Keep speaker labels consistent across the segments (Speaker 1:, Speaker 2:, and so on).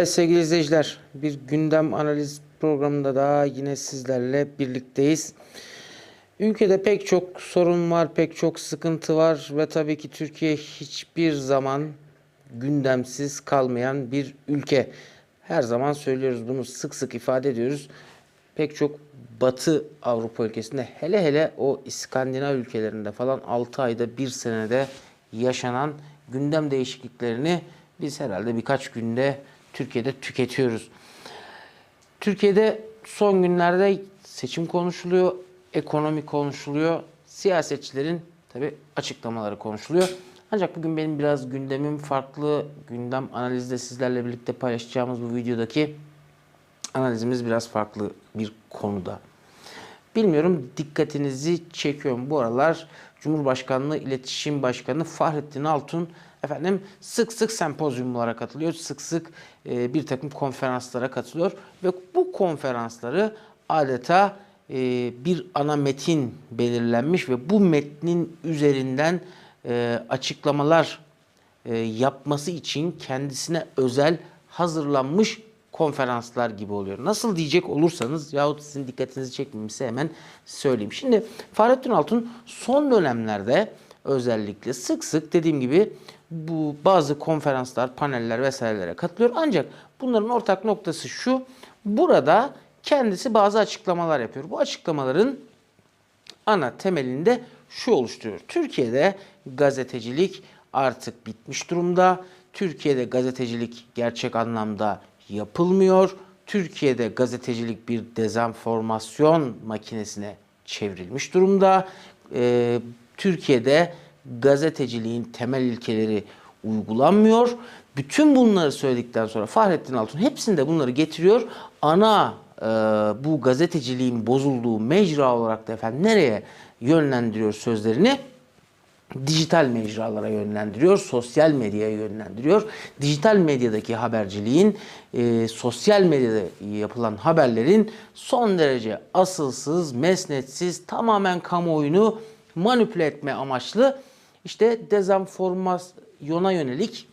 Speaker 1: Evet sevgili izleyiciler, bir gündem analiz programında daha yine sizlerle birlikteyiz. Ülkede pek çok sorun var, pek çok sıkıntı var ve tabii ki Türkiye hiçbir zaman gündemsiz kalmayan bir ülke. Her zaman söylüyoruz bunu, sık sık ifade ediyoruz. Pek çok Batı Avrupa ülkesinde hele hele o İskandinav ülkelerinde falan 6 ayda bir senede yaşanan gündem değişikliklerini biz herhalde birkaç günde Türkiye'de tüketiyoruz. Türkiye'de son günlerde seçim konuşuluyor, ekonomi konuşuluyor, siyasetçilerin tabi açıklamaları konuşuluyor. Ancak bugün benim biraz gündemim farklı. Gündem analizde sizlerle birlikte paylaşacağımız bu videodaki analizimiz biraz farklı bir konuda. Bilmiyorum dikkatinizi çekiyorum. Bu aralar Cumhurbaşkanlığı İletişim Başkanı Fahrettin Altun efendim sık sık sempozyumlara katılıyor. Sık sık e, bir takım konferanslara katılıyor ve bu konferansları adeta e, bir ana metin belirlenmiş ve bu metnin üzerinden e, açıklamalar e, yapması için kendisine özel hazırlanmış konferanslar gibi oluyor. Nasıl diyecek olursanız yahut sizin dikkatinizi çekmemişse hemen söyleyeyim. Şimdi Fahrettin Altun son dönemlerde özellikle sık sık dediğim gibi bu bazı konferanslar, paneller vesairelere katılıyor. Ancak bunların ortak noktası şu. Burada kendisi bazı açıklamalar yapıyor. Bu açıklamaların ana temelinde şu oluşturuyor. Türkiye'de gazetecilik artık bitmiş durumda. Türkiye'de gazetecilik gerçek anlamda yapılmıyor. Türkiye'de gazetecilik bir dezenformasyon makinesine çevrilmiş durumda. Ee, Türkiye'de gazeteciliğin temel ilkeleri uygulanmıyor. Bütün bunları söyledikten sonra Fahrettin Altun hepsinde bunları getiriyor. Ana e, bu gazeteciliğin bozulduğu mecra olarak da efendim nereye yönlendiriyor sözlerini? dijital mecralara yönlendiriyor, sosyal medyaya yönlendiriyor. Dijital medyadaki haberciliğin, e, sosyal medyada yapılan haberlerin son derece asılsız, mesnetsiz, tamamen kamuoyunu manipüle etme amaçlı işte dezenformasyona yönelik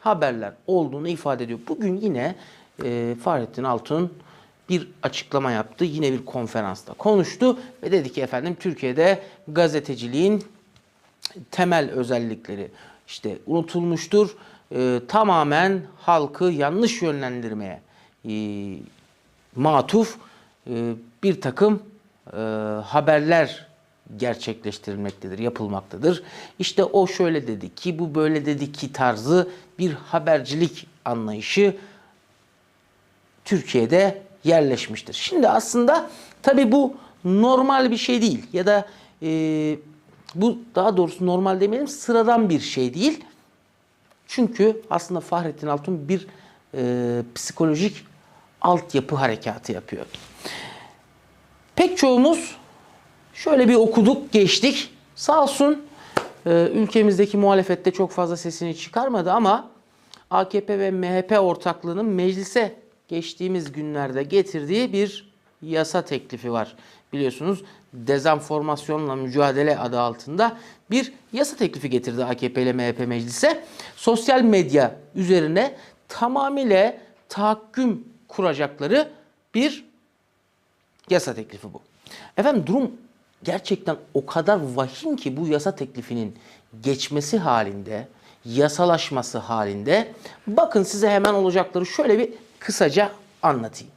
Speaker 1: haberler olduğunu ifade ediyor. Bugün yine e, Fahrettin Altun bir açıklama yaptı. Yine bir konferansta konuştu ve dedi ki efendim Türkiye'de gazeteciliğin temel özellikleri işte unutulmuştur. Ee, tamamen halkı yanlış yönlendirmeye e, matuf e, bir takım e, haberler gerçekleştirilmektedir, yapılmaktadır. İşte o şöyle dedi ki, bu böyle dedi ki tarzı bir habercilik anlayışı Türkiye'de yerleşmiştir. Şimdi aslında tabii bu normal bir şey değil ya da e, bu daha doğrusu normal demeyelim sıradan bir şey değil. Çünkü aslında Fahrettin Altun bir e, psikolojik altyapı harekatı yapıyor. Pek çoğumuz şöyle bir okuduk geçtik. Sağ olsun e, ülkemizdeki muhalefette çok fazla sesini çıkarmadı ama AKP ve MHP ortaklığının meclise geçtiğimiz günlerde getirdiği bir yasa teklifi var. Biliyorsunuz dezenformasyonla mücadele adı altında bir yasa teklifi getirdi AKP ile MHP meclise. Sosyal medya üzerine tamamıyla tahakküm kuracakları bir yasa teklifi bu. Efendim durum gerçekten o kadar vahim ki bu yasa teklifinin geçmesi halinde, yasalaşması halinde bakın size hemen olacakları şöyle bir kısaca anlatayım.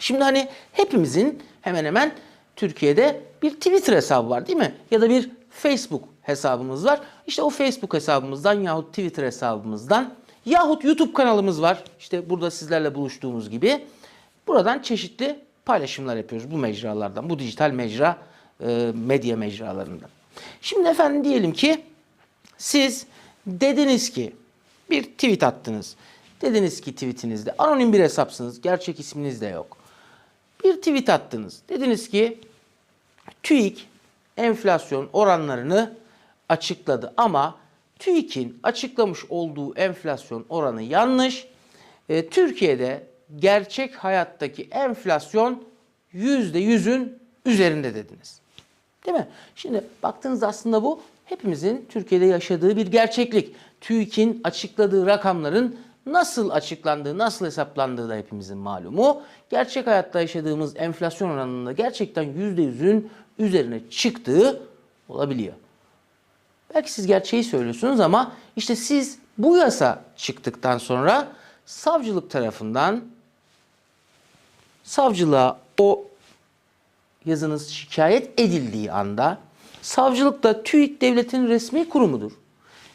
Speaker 1: Şimdi hani hepimizin hemen hemen Türkiye'de bir Twitter hesabı var değil mi? Ya da bir Facebook hesabımız var. İşte o Facebook hesabımızdan yahut Twitter hesabımızdan yahut YouTube kanalımız var. İşte burada sizlerle buluştuğumuz gibi. Buradan çeşitli paylaşımlar yapıyoruz bu mecralardan, bu dijital mecra, e, medya mecralarından. Şimdi efendim diyelim ki siz dediniz ki bir tweet attınız. Dediniz ki tweetinizde anonim bir hesapsınız, gerçek isminiz de yok. Bir tweet attınız. Dediniz ki TÜİK enflasyon oranlarını açıkladı ama TÜİK'in açıklamış olduğu enflasyon oranı yanlış. E, Türkiye'de gerçek hayattaki enflasyon %100'ün üzerinde dediniz. Değil mi? Şimdi baktığınız aslında bu hepimizin Türkiye'de yaşadığı bir gerçeklik. TÜİK'in açıkladığı rakamların nasıl açıklandığı, nasıl hesaplandığı da hepimizin malumu. Gerçek hayatta yaşadığımız enflasyon oranında gerçekten %100'ün üzerine çıktığı olabiliyor. Belki siz gerçeği söylüyorsunuz ama işte siz bu yasa çıktıktan sonra savcılık tarafından savcılığa o yazınız şikayet edildiği anda savcılık da TÜİK devletin resmi kurumudur.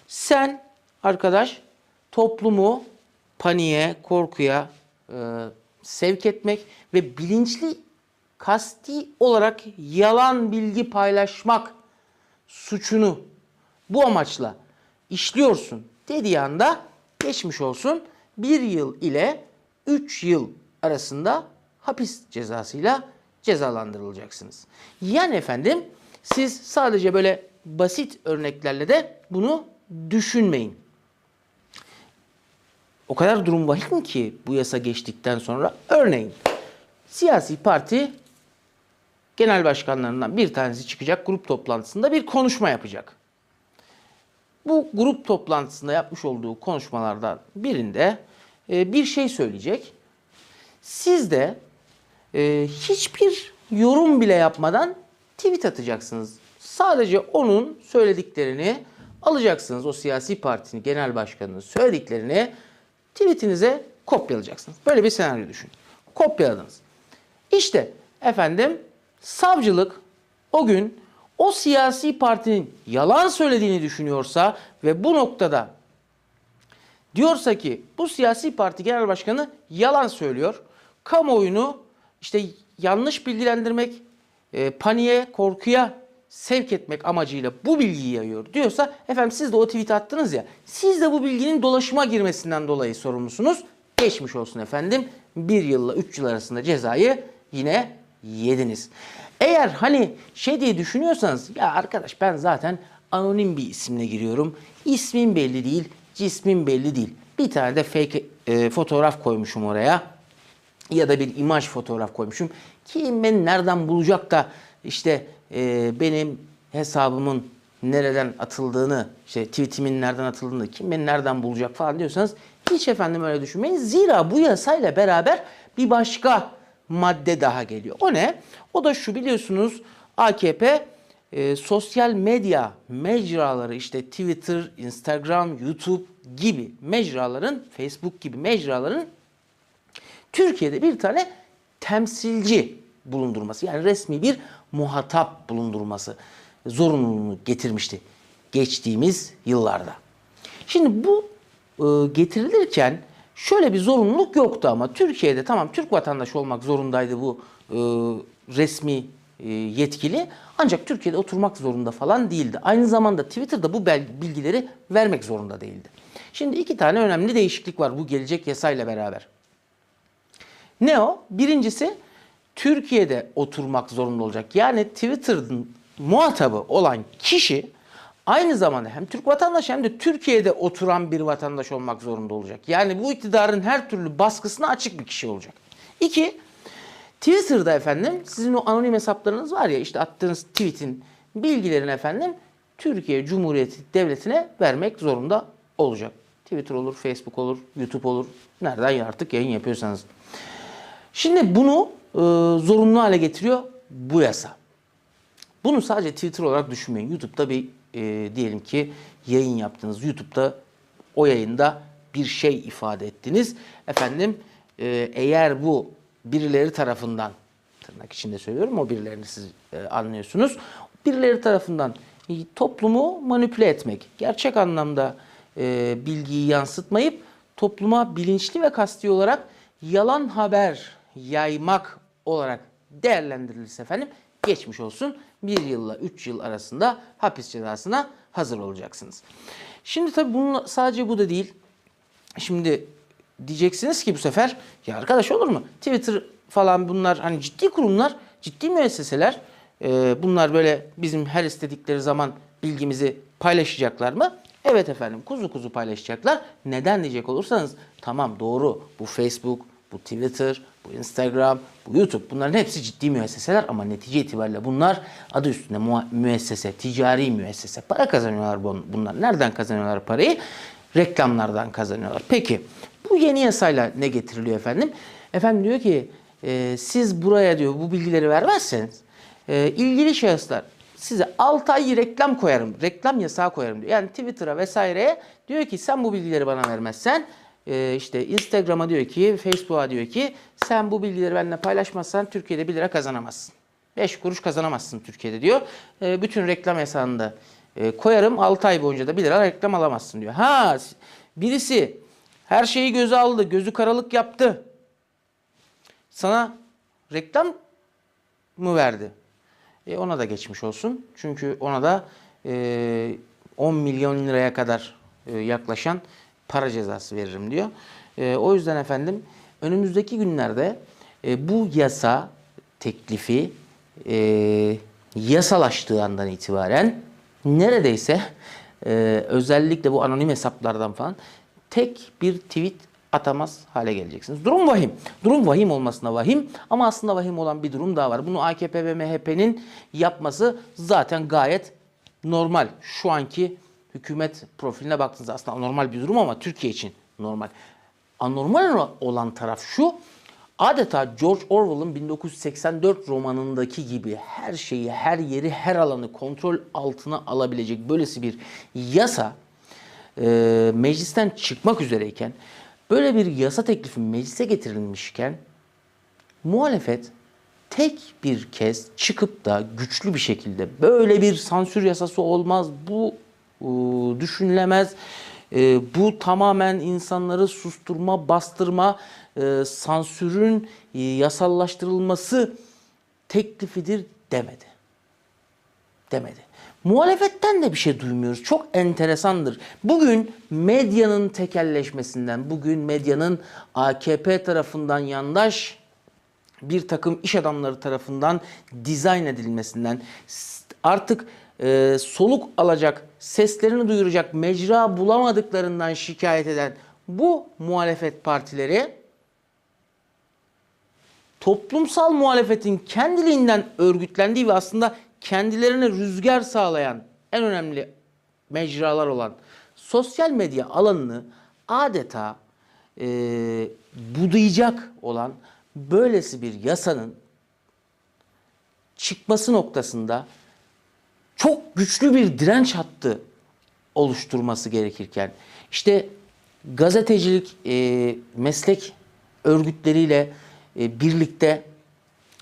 Speaker 1: Sen arkadaş toplumu paniğe, korkuya e, sevk etmek ve bilinçli kasti olarak yalan bilgi paylaşmak suçunu bu amaçla işliyorsun dediği anda geçmiş olsun bir yıl ile 3 yıl arasında hapis cezasıyla cezalandırılacaksınız. Yani efendim siz sadece böyle basit örneklerle de bunu düşünmeyin. O kadar durum vahim ki bu yasa geçtikten sonra örneğin siyasi parti genel başkanlarından bir tanesi çıkacak grup toplantısında bir konuşma yapacak. Bu grup toplantısında yapmış olduğu konuşmalardan birinde e, bir şey söyleyecek. Siz de e, hiçbir yorum bile yapmadan tweet atacaksınız. Sadece onun söylediklerini alacaksınız. O siyasi partinin genel başkanının söylediklerini tweetinize kopyalayacaksınız. Böyle bir senaryo düşünün. Kopyaladınız. İşte efendim savcılık o gün o siyasi partinin yalan söylediğini düşünüyorsa ve bu noktada diyorsa ki bu siyasi parti genel başkanı yalan söylüyor. Kamuoyunu işte yanlış bilgilendirmek, e, paniğe, korkuya sevk etmek amacıyla bu bilgiyi yayıyor diyorsa efendim siz de o tweet attınız ya siz de bu bilginin dolaşıma girmesinden dolayı sorumlusunuz. Geçmiş olsun efendim. Bir yılla üç yıl arasında cezayı yine yediniz. Eğer hani şey diye düşünüyorsanız ya arkadaş ben zaten anonim bir isimle giriyorum. İsmim belli değil, cismim belli değil. Bir tane de fake e, fotoğraf koymuşum oraya ya da bir imaj fotoğraf koymuşum. Kim beni nereden bulacak da işte e, benim hesabımın nereden atıldığını, işte tweetimin nereden atıldığını, kim beni nereden bulacak falan diyorsanız hiç efendim öyle düşünmeyin. Zira bu yasayla beraber bir başka madde daha geliyor. O ne? O da şu biliyorsunuz AKP e, sosyal medya mecraları işte Twitter, Instagram, YouTube gibi mecraların, Facebook gibi mecraların Türkiye'de bir tane temsilci bulundurması yani resmi bir muhatap bulundurması zorunluluğunu getirmişti geçtiğimiz yıllarda. Şimdi bu e, getirilirken şöyle bir zorunluluk yoktu ama Türkiye'de tamam Türk vatandaşı olmak zorundaydı bu e, resmi e, yetkili ancak Türkiye'de oturmak zorunda falan değildi. Aynı zamanda Twitter'da bu bilgileri vermek zorunda değildi. Şimdi iki tane önemli değişiklik var bu gelecek yasayla beraber. Ne o? Birincisi Türkiye'de oturmak zorunda olacak. Yani Twitter'ın muhatabı olan kişi aynı zamanda hem Türk vatandaşı hem de Türkiye'de oturan bir vatandaş olmak zorunda olacak. Yani bu iktidarın her türlü baskısına açık bir kişi olacak. İki, Twitter'da efendim sizin o anonim hesaplarınız var ya işte attığınız tweet'in bilgilerini efendim Türkiye Cumhuriyeti Devleti'ne vermek zorunda olacak. Twitter olur, Facebook olur, YouTube olur. Nereden artık yayın yapıyorsanız. Şimdi bunu e, zorunlu hale getiriyor bu yasa. Bunu sadece Twitter olarak düşünmeyin. YouTube'da bir e, diyelim ki yayın yaptınız. YouTube'da o yayında bir şey ifade ettiniz. Efendim e, eğer bu birileri tarafından tırnak içinde söylüyorum o birilerini siz e, anlıyorsunuz. Birileri tarafından e, toplumu manipüle etmek, gerçek anlamda e, bilgiyi yansıtmayıp topluma bilinçli ve kasti olarak yalan haber yaymak olarak değerlendirilirse efendim geçmiş olsun bir yılla 3 yıl arasında hapis cezasına hazır olacaksınız. Şimdi tabii bunun sadece bu da değil. Şimdi diyeceksiniz ki bu sefer ya arkadaş olur mu? Twitter falan bunlar hani ciddi kurumlar, ciddi müesseseler. Ee, bunlar böyle bizim her istedikleri zaman bilgimizi paylaşacaklar mı? Evet efendim kuzu kuzu paylaşacaklar. Neden diyecek olursanız tamam doğru bu Facebook, bu Twitter, bu Instagram, bu YouTube bunların hepsi ciddi müesseseler ama netice itibariyle bunlar adı üstünde müessese, ticari müessese. Para kazanıyorlar bun- bunlar. Nereden kazanıyorlar parayı? Reklamlardan kazanıyorlar. Peki Bu yeni yasayla ne getiriliyor efendim? Efendim diyor ki e, siz buraya diyor bu bilgileri vermezseniz e, ilgili şahıslar size 6 ay reklam koyarım, reklam yasağı koyarım diyor. Yani Twitter'a vesaireye diyor ki sen bu bilgileri bana vermezsen e, işte Instagram'a diyor ki, Facebook'a diyor ki sen bu bilgileri benimle paylaşmazsan Türkiye'de 1 lira kazanamazsın. 5 kuruş kazanamazsın Türkiye'de diyor. E, bütün reklam yasağını da e, koyarım 6 ay boyunca da 1 lira reklam alamazsın diyor. Ha birisi her şeyi göze aldı, gözü karalık yaptı. Sana reklam mı verdi? E ona da geçmiş olsun. Çünkü ona da e, 10 milyon liraya kadar e, yaklaşan para cezası veririm diyor. E, o yüzden efendim önümüzdeki günlerde e, bu yasa teklifi e, yasalaştığı andan itibaren neredeyse e, özellikle bu anonim hesaplardan falan tek bir tweet atamaz hale geleceksiniz. Durum vahim. Durum vahim olmasına vahim ama aslında vahim olan bir durum daha var. Bunu AKP ve MHP'nin yapması zaten gayet normal. Şu anki hükümet profiline baktığınızda aslında normal bir durum ama Türkiye için normal. Anormal olan taraf şu. Adeta George Orwell'ın 1984 romanındaki gibi her şeyi, her yeri, her alanı kontrol altına alabilecek böylesi bir yasa e, meclisten çıkmak üzereyken böyle bir yasa teklifi meclise getirilmişken muhalefet tek bir kez çıkıp da güçlü bir şekilde böyle bir sansür yasası olmaz, bu düşünülemez, e, bu tamamen insanları susturma, bastırma, e, sansürün e, yasallaştırılması teklifidir demedi. Demedi. Muhalefetten de bir şey duymuyoruz. Çok enteresandır. Bugün medyanın tekelleşmesinden, bugün medyanın AKP tarafından yandaş bir takım iş adamları tarafından dizayn edilmesinden artık e, soluk alacak, seslerini duyuracak mecra bulamadıklarından şikayet eden bu muhalefet partileri toplumsal muhalefetin kendiliğinden örgütlendiği ve aslında kendilerine rüzgar sağlayan en önemli mecralar olan sosyal medya alanını adeta e, budayacak olan böylesi bir yasanın çıkması noktasında çok güçlü bir direnç hattı oluşturması gerekirken işte gazetecilik e, meslek örgütleriyle e, birlikte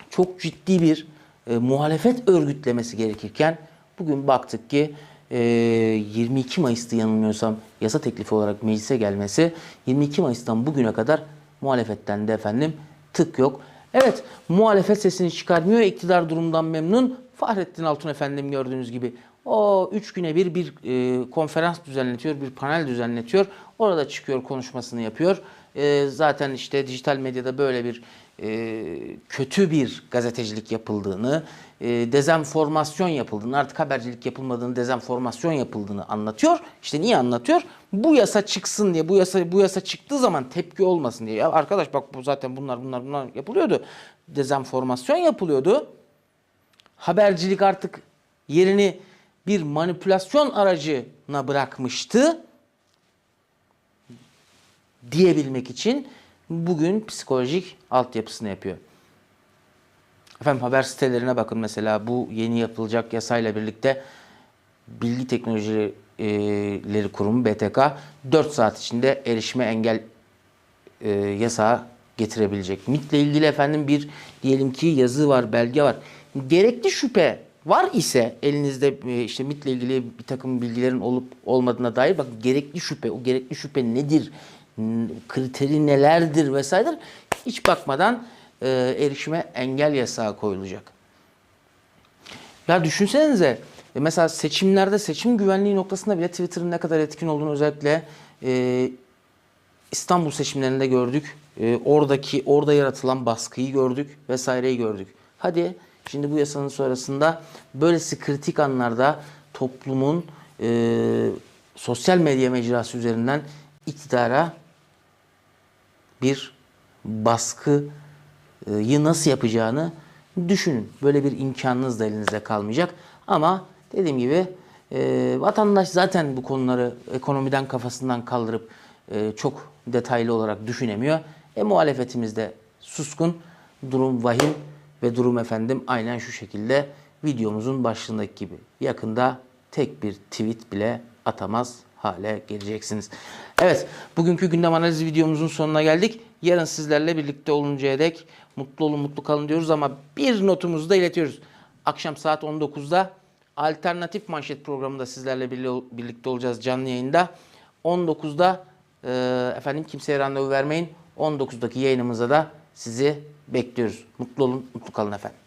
Speaker 1: çok ciddi bir e, muhalefet örgütlemesi gerekirken bugün baktık ki e, 22 Mayıs'ta yanılmıyorsam yasa teklifi olarak meclise gelmesi 22 Mayıs'tan bugüne kadar muhalefetten de efendim tık yok. Evet muhalefet sesini çıkarmıyor. iktidar durumdan memnun. Fahrettin Altun efendim gördüğünüz gibi o üç güne bir bir e, konferans düzenletiyor, bir panel düzenletiyor. Orada çıkıyor konuşmasını yapıyor. E, zaten işte dijital medyada böyle bir e, kötü bir gazetecilik yapıldığını, e, dezenformasyon yapıldığını, artık habercilik yapılmadığını, dezenformasyon yapıldığını anlatıyor. İşte niye anlatıyor? Bu yasa çıksın diye, bu yasa bu yasa çıktığı zaman tepki olmasın diye. Ya arkadaş bak bu zaten bunlar bunlar bunlar yapılıyordu. Dezenformasyon yapılıyordu. Habercilik artık yerini bir manipülasyon aracına bırakmıştı diyebilmek için bugün psikolojik altyapısını yapıyor. Efendim haber sitelerine bakın mesela bu yeni yapılacak yasayla birlikte Bilgi Teknolojileri Kurumu BTK 4 saat içinde erişime engel e, yasağı getirebilecek. MIT ile ilgili efendim bir diyelim ki yazı var, belge var. Gerekli şüphe var ise elinizde e, işte MIT ile ilgili bir takım bilgilerin olup olmadığına dair bak gerekli şüphe, o gerekli şüphe nedir? kriteri nelerdir vesairedir hiç bakmadan e, erişime engel yasağı koyulacak. Ya düşünsenize e, mesela seçimlerde seçim güvenliği noktasında bile Twitter'ın ne kadar etkin olduğunu özellikle e, İstanbul seçimlerinde gördük. E, oradaki orada yaratılan baskıyı gördük vesaireyi gördük. Hadi şimdi bu yasanın sonrasında böylesi kritik anlarda toplumun e, sosyal medya mecrası üzerinden iktidara bir baskıyı nasıl yapacağını düşünün. Böyle bir imkanınız da elinizde kalmayacak. Ama dediğim gibi e, vatandaş zaten bu konuları ekonomiden kafasından kaldırıp e, çok detaylı olarak düşünemiyor. E muhalefetimiz de suskun, durum vahim ve durum efendim aynen şu şekilde videomuzun başlığındaki gibi. Yakında tek bir tweet bile atamaz hale geleceksiniz. Evet, bugünkü gündem analizi videomuzun sonuna geldik. Yarın sizlerle birlikte oluncaya dek mutlu olun, mutlu kalın diyoruz ama bir notumuzu da iletiyoruz. Akşam saat 19'da alternatif manşet programında sizlerle birli- birlikte olacağız canlı yayında. 19'da e, efendim kimseye randevu vermeyin. 19'daki yayınımıza da sizi bekliyoruz. Mutlu olun, mutlu kalın efendim.